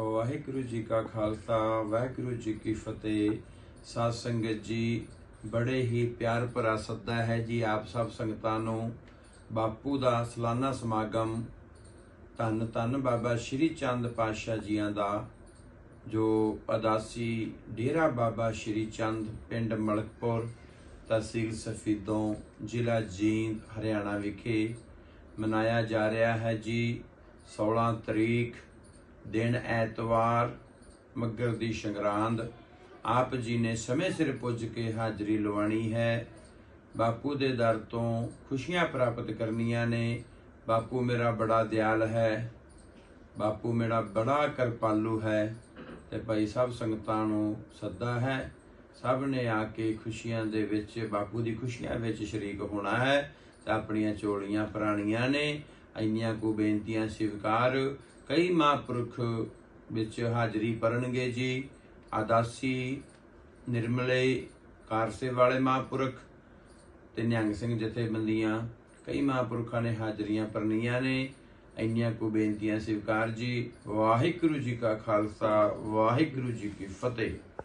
ਵਾਹਿਗੁਰੂ ਜੀ ਕਾ ਖਾਲਸਾ, ਵਾਹਿਗੁਰੂ ਜੀ ਕੀ ਫਤਿਹ। ਸਾਧ ਸੰਗਤ ਜੀ, ਬੜੇ ਹੀ ਪਿਆਰ ਭਰਾ ਸੱਦਾ ਹੈ ਜੀ ਆਪ ਸਭ ਸੰਗਤਾਂ ਨੂੰ। ਬਾਪੂ ਦਾ ਸਲਾਨਾ ਸਮਾਗਮ ਧੰਨ ਧੰਨ ਬਾਬਾ ਸ਼੍ਰੀ ਚੰਦ ਪਾਤਸ਼ਾਹ ਜੀਆਂ ਦਾ, ਜੋ ਅਦਾਸੀ ਡੇਰਾ ਬਾਬਾ ਸ਼੍ਰੀ ਚੰਦ, ਪਿੰਡ ਮਲਕਪੁਰ, ਤਹਿਸੀਲ ਸਫੀਦੋਂ, ਜ਼ਿਲ੍ਹਾ ਜੀਂਦ, ਹਰਿਆਣਾ ਵਿਖੇ ਮਨਾਇਆ ਜਾ ਰਿਹਾ ਹੈ ਜੀ। 16 ਤਰੀਕ ਦਿਨ ਐਤਵਾਰ, ਮੱਗਰ ਦੀ ਸੰਗਰਾਂਦ। ਆਪ ਜੀ ਨੇ ਸਮੇਂ ਸਿਰ ਪੁੱਜ ਕੇ ਹਾਜ਼ਰੀ ਲਵਾਣੀ ਹੈ। ਬਾਪੂ ਦੇ ਦਰ ਤੋਂ ਖੁਸ਼ੀਆਂ ਪ੍ਰਾਪਤ ਕਰਨੀਆਂ ਨੇ। ਬਾਪੂ ਮੇਰਾ ਬੜਾ ਦਿਆਲ ਹੈ। ਬਾਪੂ ਮੇਰਾ ਬੜਾ ਕਿਰਪਾਲੂ ਹੈ ਤੇ ਭਾਈ ਸਭ ਸੰਗਤਾਂ ਨੂੰ ਸੱਦਾ ਹੈ। ਸਭ ਨੇ ਆ ਕੇ ਖੁਸ਼ੀਆਂ ਦੇ ਵਿੱਚ, ਬਾਪੂ ਦੀ ਖੁਸ਼ੀਆਂ ਵਿੱਚ ਸ਼ਰੀਕ ਹੋਣਾ ਹੈ। ਤੇ ਆਪਣੀਆਂ ਚੋਲੀਆਂ ਪ੍ਰਾਣੀਆਂ ਨੇ। ਇੰਨੀਆਂ ਕੋ ਬੇਨਤੀਆਂ ਸਵੀਕਾਰ ਕਈ ਮਹਾਂਪੁਰਖ ਵਿੱਚ ਹਾਜ਼ਰੀ ਭਰਨਗੇ ਜੀ। ਆਦਾਸੀ, ਨਿਰਮਲੇ, ਕਾਰਸੇ ਵਾਲੇ ਮਹਾਂਪੁਰਖ ਤੇ ਨਿਹੰਗ ਸਿੰਘ ਜਥੇਬੰਦੀਆਂ। ਕਈ ਮਹਾਂਪੁਰਖਾਂ ਨੇ ਹਾਜ਼ਰੀਆਂ ਭਰਨੀਆਂ ਨੇ। ਇੰਨੀਆਂ ਕੋ ਬੇਨਤੀਆਂ ਸਵੀਕਾਰ ਜੀ। ਵਾਹਿਗੁਰੂ ਜੀ ਕਾ ਖਾਲਸਾ, ਵਾਹਿਗੁਰੂ ਜੀ ਕੀ ਫਤਿਹ।